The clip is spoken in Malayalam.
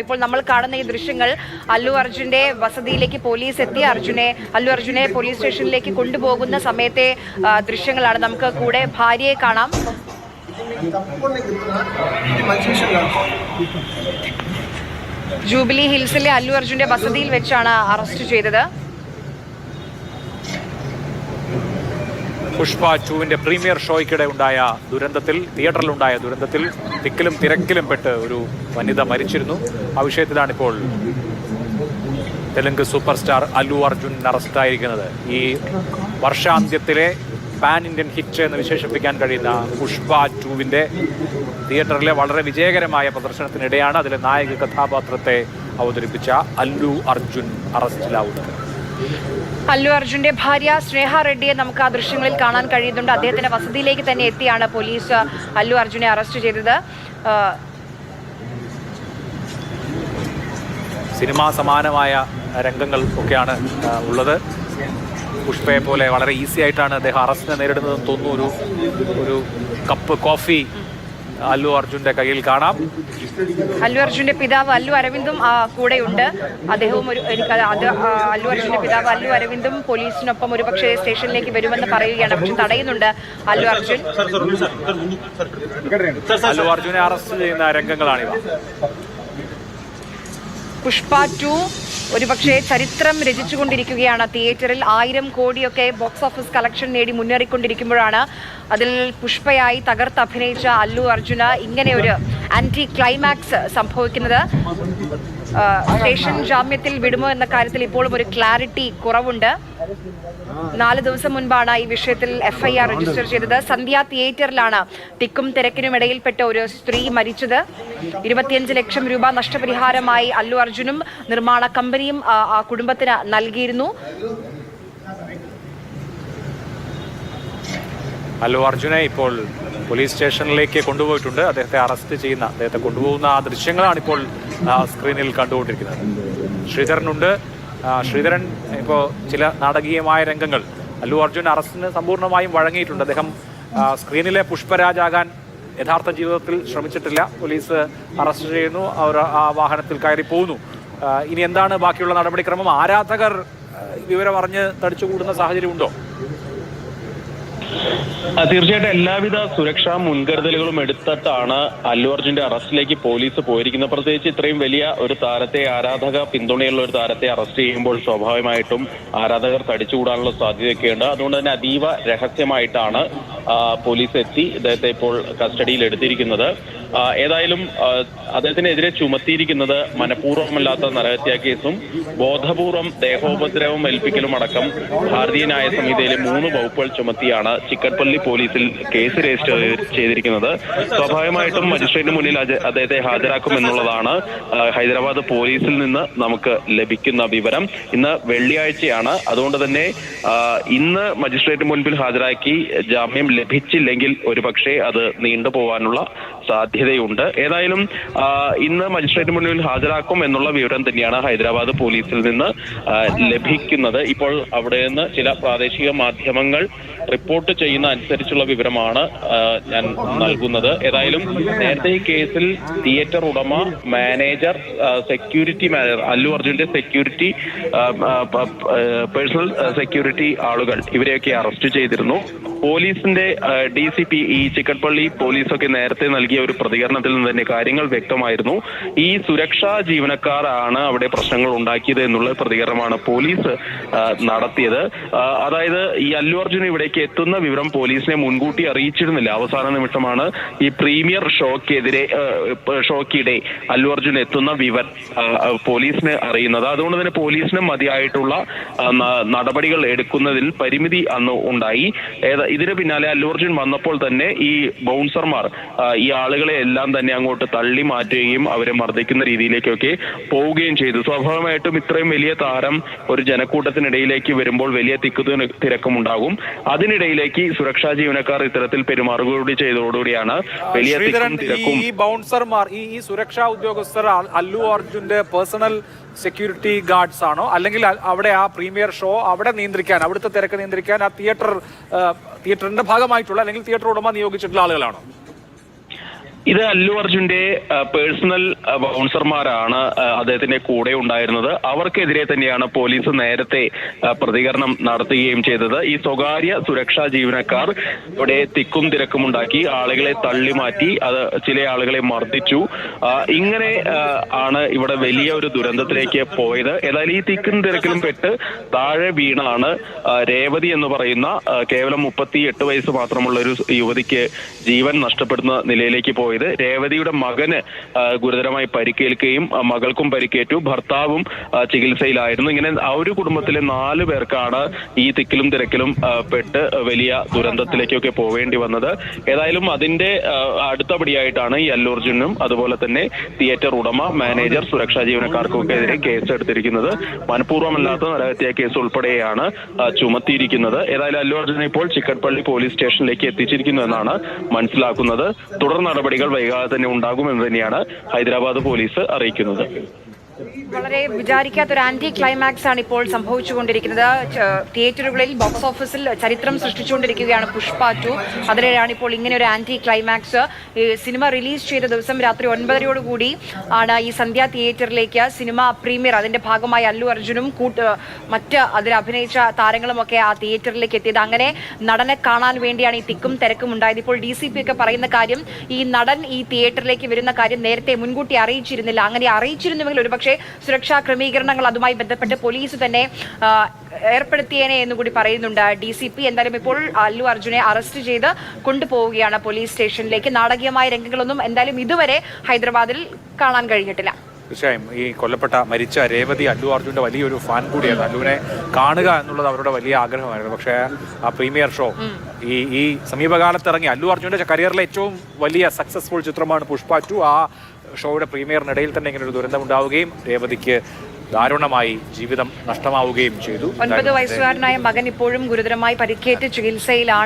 ഇപ്പോൾ നമ്മൾ കാണുന്ന ഈ ദൃശ്യങ്ങൾ അല്ലു അർജുന്റെ വസതിയിലേക്ക് പോലീസ് എത്തി. അർജുനെ അല്ലു അർജുനെ പോലീസ് സ്റ്റേഷനിലേക്ക് കൊണ്ടുപോകുന്ന സമയത്തെ ദൃശ്യങ്ങളാണ് നമുക്ക് കൂടെ ഭാര്യയെ കാണാം. ജൂബിലി ഹിൽസിലെ അല്ലു അർജുന്റെ വസതിയിൽ വെച്ചാണ് അറസ്റ്റ് ചെയ്തത്. പുഷ്പ ടുവിന്റെ പ്രീമിയർ ഷോയ്ക്കിടെ ഉണ്ടായ ദുരന്തത്തിൽ തിയേറ്ററിലുണ്ടായ ദുരന്തത്തിൽ തിക്കിലും തിരക്കിലും പെട്ട് ഒരു വനിത മരിച്ചിരുന്നു. ആ വിഷയത്തിലാണിപ്പോൾ തെലുങ്ക് സൂപ്പർ സ്റ്റാർ അല്ലു അർജുൻ അറസ്റ്റായിരിക്കുന്നത് ഈ വർഷാന്ത്യത്തിലെ പാൻ ഇന്ത്യൻ ഹിറ്റ് എന്ന് വിശേഷിപ്പിക്കാൻ കഴിയുന്ന പുഷ്പ ടൂവിന്റെ തിയേറ്ററിലെ വളരെ വിജയകരമായ പ്രദർശനത്തിനിടെയാണ് അതിലെ നായക കഥാപാത്രത്തെ അവതരിപ്പിച്ച അല്ലു അർജുൻ അറസ്റ്റിലാവുന്നത്. അല്ലു അർജുന്റെ ഭാര്യ സ്നേഹ റെഡ്ഡിയെ നമുക്ക് ആ ദൃശ്യങ്ങളിൽ കാണാൻ കഴിയുന്നുണ്ട്. അദ്ദേഹത്തിന്റെ വസതിയിലേക്ക് തന്നെ എത്തിയാണ് പോലീസ് അല്ലു അർജുനെ അറസ്റ്റ് ചെയ്തത്. സിനിമാ സമാനമായ രംഗങ്ങൾ ഒക്കെയാണ് ഉള്ളത്. പുഷ്പയെ പോലെ വളരെ ഈസി ആയിട്ടാണ് അദ്ദേഹം അറസ്റ്റിനെ നേരിടുന്നതെന്ന് തോന്നുന്നു. ഒരു ഒരു കപ്പ് കോഫി അല്ലു അർജുന്റെ കയ്യിൽ കാണാം. അല്ലു അർജുന്റെ പിതാവ് അല്ലു അരവിന്ദും കൂടെയുണ്ട്. അദ്ദേഹവും ഒരു എനിക്ക് അത് അല്ലു അർജുന്റെ പിതാവ് അല്ലു അരവിന്ദും പോലീസിനൊപ്പം ഒരുപക്ഷെ സ്റ്റേഷനിലേക്ക് വരുമെന്ന് പറയുകയാണ്. പക്ഷെ തടയുന്നുണ്ട് അല്ലു അർജുൻ. അല്ലു അർജുനെ അറസ്റ്റ് ചെയ്യുന്ന രംഗങ്ങളാണിവ. പുഷ്പ ടു ഒരുപക്ഷെ ചരിത്രം രചിച്ചുകൊണ്ടിരിക്കുകയാണ്. തിയേറ്ററിൽ ആയിരം കോടിയൊക്കെ ബോക്സ് ഓഫീസ് കളക്ഷൻ നേടി മുന്നേറിക്കൊണ്ടിരിക്കുമ്പോഴാണ് അതിൽ പുഷ്പയായി തകർത്ത് അഭിനയിച്ച അല്ലു അർജുന ഇങ്ങനെ ഒരു ആന്റി ക്ലൈമാക്സ് സംഭവിക്കുന്നത്. സ്റ്റേഷൻ ജാമ്യത്തിൽ വിടുമോ എന്ന കാര്യത്തിൽ ഇപ്പോഴും ഒരു ക്ലാരിറ്റി കുറവുണ്ട്. നാല് ദിവസം മുൻപാണ് ഈ വിഷയത്തിൽ എഫ്ഐആർ രജിസ്റ്റർ ചെയ്തത്. സന്ധ്യ തിയേറ്ററിലാണ് തിക്കും തിരക്കിനും ഇടയിൽപ്പെട്ട ഒരു സ്ത്രീ മരിച്ചത്. ഇരുപത്തിയഞ്ച് ലക്ഷം രൂപ നഷ്ടപരിഹാരമായി അല്ലു അർജുനും നിർമ്മാണ കമ്പനിയും ആ, കുടുംബത്തിന് നൽകിയിരുന്നു. അല്ലു അർജുനെ ഇപ്പോൾ പോലീസ് സ്റ്റേഷനിലേക്ക് കൊണ്ടുപോയിട്ടുണ്ട്. അദ്ദേഹത്തെ അറസ്റ്റ് ചെയ്യുന്ന അദ്ദേഹത്തെ കൊണ്ടുപോകുന്ന ആ ദൃശ്യങ്ങളാണ് ഇപ്പോൾ സ്ക്രീനിൽ കണ്ടുകൊണ്ടിരിക്കുന്നത്. ശ്രീധരനുണ്ട്. ശ്രീധരൻ ഇപ്പോൾ ചില നാടകീയമായ രംഗങ്ങൾ. അല്ലു അർജുൻ അറസ്റ്റിന് സമ്പൂർണമായും വഴങ്ങിയിട്ടുണ്ട്. അദ്ദേഹം സ്ക്രീനിലെ പുഷ്പരാജാകാൻ യഥാർത്ഥ ജീവിതത്തിൽ ശ്രമിച്ചിട്ടില്ല. പോലീസ് അറസ്റ്റ് ചെയ്യുന്നു. അവർ ആ വാഹനത്തിൽ കയറി പോകുന്നു ഇനി എന്താണ് ബാക്കിയുള്ള നടപടിക്രമം? ആരാധകർ വിവരം അറിഞ്ഞ് തടിച്ചുകൂടുന്ന സാഹചര്യമുണ്ടോ? തീർച്ചയായിട്ടും എല്ലാവിധ സുരക്ഷാ മുൻകരുതലുകളും എടുത്തിട്ടാണ് അല്ലു അർജുന്റെ അറസ്റ്റിലേക്ക് പോലീസ് പോയിരിക്കുന്നത്. പ്രത്യേകിച്ച് ഇത്രയും വലിയ ഒരു താരത്തെ ആരാധക പിന്തുണയുള്ള ഒരു താരത്തെ അറസ്റ്റ് ചെയ്യുമ്പോൾ സ്വാഭാവികമായിട്ടും ആരാധകർ തടിച്ചുകൂടാനുള്ള സാധ്യതയൊക്കെയുണ്ട്. അതുകൊണ്ട് തന്നെ അതീവ രഹസ്യമായിട്ടാണ് പോലീസ് എത്തി ഇദ്ദേഹത്തെ ഇപ്പോൾ കസ്റ്റഡിയിൽ എടുത്തിരിക്കുന്നത് ഏതായാലും അദ്ദേഹത്തിനെതിരെ ചുമത്തിയിരിക്കുന്നത് മനഃപൂർവമല്ലാത്ത നരഹത്യാ കേസും ബോധപൂർവം ദേഹോപദ്രവം ഏൽപ്പിക്കലും അടക്കം ഭാരതീയ ന്യായ സംഹിതയിലെ മൂന്ന് വകുപ്പുകൾ ചുമത്തിയാണ് ചിക്കൻപള്ളി പോലീസിൽ കേസ് രജിസ്റ്റർ ചെയ്തിരിക്കുന്നത്. സ്വാഭാവികമായിട്ടും മജിസ്ട്രേറ്റിന് മുന്നിൽ അദ്ദേഹത്തെ ഹാജരാക്കുമെന്നുള്ളതാണ് ഹൈദരാബാദ് പോലീസിൽ നിന്ന് നമുക്ക് ലഭിക്കുന്ന വിവരം. ഇന്ന് വെള്ളിയാഴ്ചയാണ്. അതുകൊണ്ട് തന്നെ ഇന്ന് മജിസ്ട്രേറ്റിന് മുൻപിൽ ഹാജരാക്കി ജാമ്യം ലഭിച്ചില്ലെങ്കിൽ ഒരുപക്ഷെ അത് നീണ്ടുപോകാനുള്ള സാധ്യതയുണ്ട്. ഏതായാലും ഇന്ന് മജിസ്ട്രേറ്റ് മുന്നിൽ ഹാജരാക്കും എന്നുള്ള വിവരം തന്നെയാണ് ഹൈദരാബാദ് പോലീസിൽ നിന്ന് ലഭിക്കുന്നത്. ഇപ്പോൾ അവിടെ നിന്ന് ചില പ്രാദേശിക മാധ്യമങ്ങൾ റിപ്പോർട്ട് ചെയ്യുന്ന അനുസരിച്ചുള്ള വിവരമാണ് ഞാൻ നൽകുന്നത്. ഏതായാലും നേരത്തെ ഈ കേസിൽ തിയേറ്റർ ഉടമ മാനേജർ സെക്യൂരിറ്റി മാനേജർ അല്ലു അർജുന്റെ സെക്യൂരിറ്റി പേഴ്സണൽ സെക്യൂരിറ്റി ആളുകൾ ഇവരെയൊക്കെ അറസ്റ്റ് ചെയ്തിരുന്നു. പോലീസിന്റെ ഡി സി പി ഈ ചിക്കൻപള്ളി പോലീസൊക്കെ നേരത്തെ നൽകിയ ഒരു പ്രതികരണത്തിൽ നിന്ന് തന്നെ കാര്യങ്ങൾ വ്യക്തമായിരുന്നു. ഈ സുരക്ഷാ ജീവനക്കാരാണ് അവിടെ പ്രശ്നങ്ങൾ ഉണ്ടാക്കിയത് എന്നുള്ള പ്രതികരണമാണ് പോലീസ് നടത്തിയത്. അതായത് ഈ അല്ലു അർജുൻ ഇവിടേക്ക് എത്തുന്ന വിവരം പോലീസിനെ മുൻകൂട്ടി അറിയിച്ചിരുന്നില്ല. അവസാന നിമിഷമാണ് ഈ പ്രീമിയർ ഷോക്കെതിരെ ഷോക്കിടെ അല്ലു അർജുൻ എത്തുന്ന വിവരം പോലീസിന് അറിയുന്നത്. അതുകൊണ്ട് തന്നെ പോലീസിന് മതിയായിട്ടുള്ള നടപടികൾ എടുക്കുന്നതിൽ പരിമിതി അന്ന് ഉണ്ടായി. ഇതിന് പിന്നാലെ അല്ലു അർജുൻ വന്നപ്പോൾ തന്നെ ഈ ബൗൺസർമാർ ഈ ആളുകളെ എല്ലാം തന്നെ അങ്ങോട്ട് തള്ളി മാറ്റുകയും അവരെ മർദ്ദിക്കുന്ന രീതിയിലേക്കൊക്കെ പോവുകയും ചെയ്തു. സ്വാഭാവികമായിട്ടും ഇത്രയും വലിയ താരം ഒരു ജനക്കൂട്ടത്തിനിടയിലേക്ക് വരുമ്പോൾ വലിയ തിക്കു തിരക്കും ഉണ്ടാകും അതിനിടയിലേക്ക് സുരക്ഷാ ജീവനക്കാർ ഇത്തരത്തിൽ പെരുമാറുകൂടി ചെയ്തതോടുകൂടിയാണ് വലിയ തിക്കും തിരക്കും ഈ ബൗൺസർമാർ ഈ ഈ സുരക്ഷാ ഉദ്യോഗസ്ഥർ അല്ലു അർജുന്റെ പേഴ്സണൽ സെക്യൂരിറ്റി ഗാർഡ്സ് ആണോ? അല്ലെങ്കിൽ അവിടെ ആ പ്രീമിയർ ഷോ അവിടെ നിയന്ത്രിക്കാൻ അവിടുത്തെ തിരക്ക് നിയന്ത്രിക്കാൻ ആ തിയേറ്റർ തിയേറ്ററിന്റെ ഭാഗമായിട്ടുള്ള അല്ലെങ്കിൽ തിയേറ്റർ ഉടമ നിയോഗിച്ചിട്ടുള്ള ആളുകളാണോ? ഇത് അല്ലു അർജുന്റെ പേഴ്സണൽ ബൗൺസർമാരാണ് അദ്ദേഹത്തിന്റെ കൂടെ ഉണ്ടായിരുന്നത്. അവർക്കെതിരെ തന്നെയാണ് പോലീസ് നേരത്തെ പ്രതികരണം നടത്തുകയും ചെയ്തത്. ഈ സ്വകാര്യ സുരക്ഷാ ജീവനക്കാർ ഇവിടെ തിക്കും തിരക്കും ഉണ്ടാക്കി ആളുകളെ തള്ളി മാറ്റി അത് ചില ആളുകളെ മർദ്ദിച്ചു. ഇങ്ങനെ ആണ് ഇവിടെ വലിയ ഒരു ദുരന്തത്തിലേക്ക് പോയത്. ഏതായാലും ഈ തിക്കും തിരക്കിലും പെട്ട് താഴെ വീണാണ് രേവതി എന്ന് പറയുന്ന കേവലം മുപ്പത്തി എട്ട് വയസ്സ് മാത്രമുള്ള ഒരു യുവതിക്ക് ജീവൻ നഷ്ടപ്പെടുന്ന നിലയിലേക്ക് പോയത്. രേവതിയുടെ മകന് ഗുരുതരമായി പരിക്കേൽക്കുകയും മകൾക്കും പരിക്കേറ്റു. ഭർത്താവും ചികിത്സയിലായിരുന്നു. ഇങ്ങനെ ആ ഒരു കുടുംബത്തിലെ നാല് പേർക്കാണ് ഈ തിക്കിലും തിരക്കിലും പെട്ട് വലിയ ദുരന്തത്തിലേക്കൊക്കെ പോവേണ്ടി വന്നത്. ഏതായാലും അതിന്റെ അടുത്തപടിയായിട്ടാണ് ഈ അല്ലൂർജുനും അതുപോലെ തന്നെ തിയേറ്റർ ഉടമ മാനേജർ സുരക്ഷാ ജീവനക്കാർക്കൊക്കെ എതിരെ കേസ് എടുത്തിരിക്കുന്നത് മനഃപൂർവമല്ലാത്ത നരഹത്യാ കേസ് ഉൾപ്പെടെയാണ് ചുമത്തിയിരിക്കുന്നത്. ഏതായാലും അല്ലു അർജുനെ ഇപ്പോൾ ചിക്കൻപള്ളി പോലീസ് സ്റ്റേഷനിലേക്ക് എത്തിച്ചിരിക്കുന്നു എന്നാണ് മനസ്സിലാക്കുന്നത്. തുടർ നടപടികൾ വൈകാതെ തന്നെ ഉണ്ടാകുമെന്ന് തന്നെയാണ് ഹൈദരാബാദ് പോലീസ് അറിയിക്കുന്നത്. വളരെ വിചാരിക്കാത്തൊരു ആന്റി ക്ലൈമാക്സ് ആണ് ഇപ്പോൾ സംഭവിച്ചുകൊണ്ടിരിക്കുന്നത്. തിയേറ്ററുകളിൽ ബോക്സ് ഓഫീസിൽ ചരിത്രം സൃഷ്ടിച്ചുകൊണ്ടിരിക്കുകയാണ് പുഷ്പ ടു. അതിനിടെയാണ് ഇപ്പോൾ ഇങ്ങനെ ഒരു ആന്റി ക്ലൈമാക്സ് സിനിമ റിലീസ് ചെയ്ത ദിവസം രാത്രി ഒൻപതരയോടുകൂടി ആണ് ഈ സന്ധ്യ തിയേറ്ററിലേക്ക് സിനിമ പ്രീമിയർ അതിന്റെ ഭാഗമായി അല്ലു അർജുനും കൂട്ട് മറ്റ് അതിൽ അഭിനയിച്ച താരങ്ങളുമൊക്കെ ആ തിയേറ്ററിലേക്ക് എത്തിയത്. അങ്ങനെ നടനെ കാണാൻ വേണ്ടിയാണ് ഈ തിക്കും തിരക്കും ഉണ്ടായത്. ഇപ്പോൾ ഡി ഒക്കെ പറയുന്ന കാര്യം ഈ നടൻ ഈ തിയേറ്ററിലേക്ക് വരുന്ന കാര്യം നേരത്തെ മുൻകൂട്ടി അറിയിച്ചിരുന്നില്ല. അങ്ങനെ അറിയിച്ചിരുന്നുവെങ്കിൽ ഒരുപക്ഷെ സുരക്ഷാ ക്രമീകരണങ്ങൾ അതുമായി ബന്ധപ്പെട്ട് പോലീസ് തന്നെ ഏർപ്പെടുത്തിയേനെ എന്ന് കൂടി പറയുന്നുണ്ട് ഡി സി പി. എന്തായാലും ഇപ്പോൾ അല്ലു അർജുനെ അറസ്റ്റ് ചെയ്ത് കൊണ്ടുപോവുകയാണ് പോലീസ് സ്റ്റേഷനിലേക്ക്. നാടകീയമായ രംഗങ്ങളൊന്നും എന്തായാലും ഇതുവരെ ഹൈദരാബാദിൽ കാണാൻ കഴിഞ്ഞിട്ടില്ല. തീർച്ചയായും ഈ കൊല്ലപ്പെട്ട മരിച്ച രേവതി അല്ലു അർജുന്റെ വലിയൊരു ഫാൻ കൂടിയായിരുന്നു അല്ലുവിനെ കാണുക എന്നുള്ളത് അവരുടെ വലിയ ആഗ്രഹമായിരുന്നു. പക്ഷേ ആ പ്രീമിയർ ഷോ ഈ ഈ സമീപകാലത്ത് ഇറങ്ങി അല്ലു അർജുന്റെ കരിയറിലെ ഏറ്റവും വലിയ സക്സസ്ഫുൾ ചിത്രമാണ് പുഷ്പ ടു. ആ ഷോയുടെ പ്രീമിയറിനിടയിൽ തന്നെ ഇങ്ങനെ ഒരു ദുരന്തം ഉണ്ടാവുകയും രേവതിക്ക് ദാരുണമായി ജീവിതം നഷ്ടമാവുകയും ചെയ്തു. ഒൻപത് വയസ്സുകാരനായ മകൻ ഇപ്പോഴും ഗുരുതരമായി പരിക്കേറ്റ് ചികിത്സയിലാണ്.